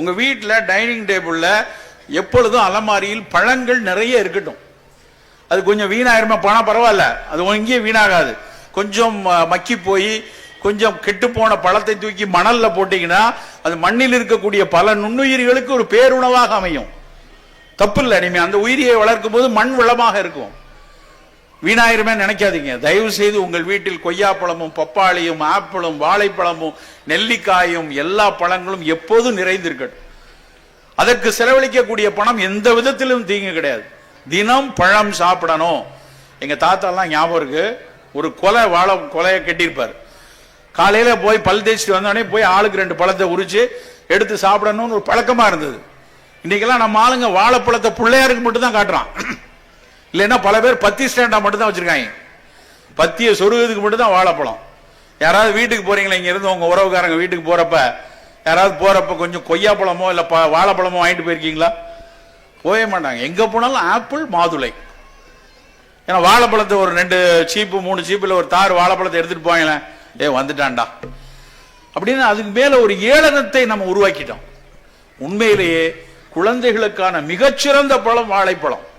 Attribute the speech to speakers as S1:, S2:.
S1: உங்கள் வீட்டில் டைனிங் டேபிளில் எப்பொழுதும் அலமாரியில் பழங்கள் நிறைய இருக்கட்டும். அது கொஞ்சம் வீணாயிருமா பணம் பரவாயில்ல. அது இங்கேயே வீணாகாது. கொஞ்சம் மக்கி போய் கொஞ்சம் கெட்டு போன பழத்தை தூக்கி மணலில் போட்டிங்கன்னா அது மண்ணில் இருக்கக்கூடிய பல நுண்ணுயிர்களுக்கு ஒரு பேருணவாக அமையும். தப்பு இல்லை இனிமே அந்த உயிரியை வளர்க்கும் போது மண் வளமாக இருக்கும். வீணாயிருமே நினைக்காதீங்க. தயவு செய்து உங்கள் வீட்டில் கொய்யாப்பழமும் பப்பாளியும் ஆப்பிளும் வாழைப்பழமும் நெல்லிக்காயும் எல்லா பழங்களும் எப்போதும் நிறைந்திருக்கட்டும். அதற்கு செலவழிக்கக்கூடிய பணம் எந்த விதத்திலும் தீங்கு கிடையாது. தினம் பழம் சாப்பிடணும். எங்க தாத்தாலாம் ஞாபகம் இருக்கு? ஒரு கொலை வாழை கொலையை கட்டியிருப்பார். காலையில போய் பல் தேய்ச்சிட்டு வந்தோடனே போய் ஆளுக்கு ரெண்டு பழத்தை உரிச்சு எடுத்து சாப்பிடணும்னு ஒரு பழக்கமா இருந்தது. இன்னைக்கெல்லாம் நம்ம ஆளுங்க வாழைப்பழத்தை பிள்ளையாருக்கு மட்டும் தான் காட்டுறான். இல்லைன்னா பல பேர் பத்தி ஸ்டாண்டாக மட்டும் தான் பத்தியை சொருகிறதுக்கு மட்டும்தான் வாழைப்பழம். யாராவது வீட்டுக்கு போகிறீங்களா இங்கேருந்து உங்கள் உறவுக்காரங்க வீட்டுக்கு போகிறப்ப யாராவது போகிறப்ப கொஞ்சம் கொய்யாப்பழமோ இல்லை ப- வாழைப்பழமோ வாங்கிட்டு போயிருக்கீங்களா? போயே மாட்டாங்க. எங்கே போனாலும் ஆப்பிள் மாதுளை. ஏன்னா வாழைப்பழத்தை ஒரு ரெண்டு சீப்பு மூணு சீப்பில் ஒரு தார் வாழைப்பழத்தை எடுத்துகிட்டு போங்களேன் ஏ வந்துட்டான்டா. அப்படின்னு அதுக்கு மேலே ஒரு ஏளனத்தை நம்ம உருவாக்கிட்டோம். உண்மையிலேயே குழந்தைகளுக்கான மிகச்சிறந்த பழம் வாழைப்பழம்.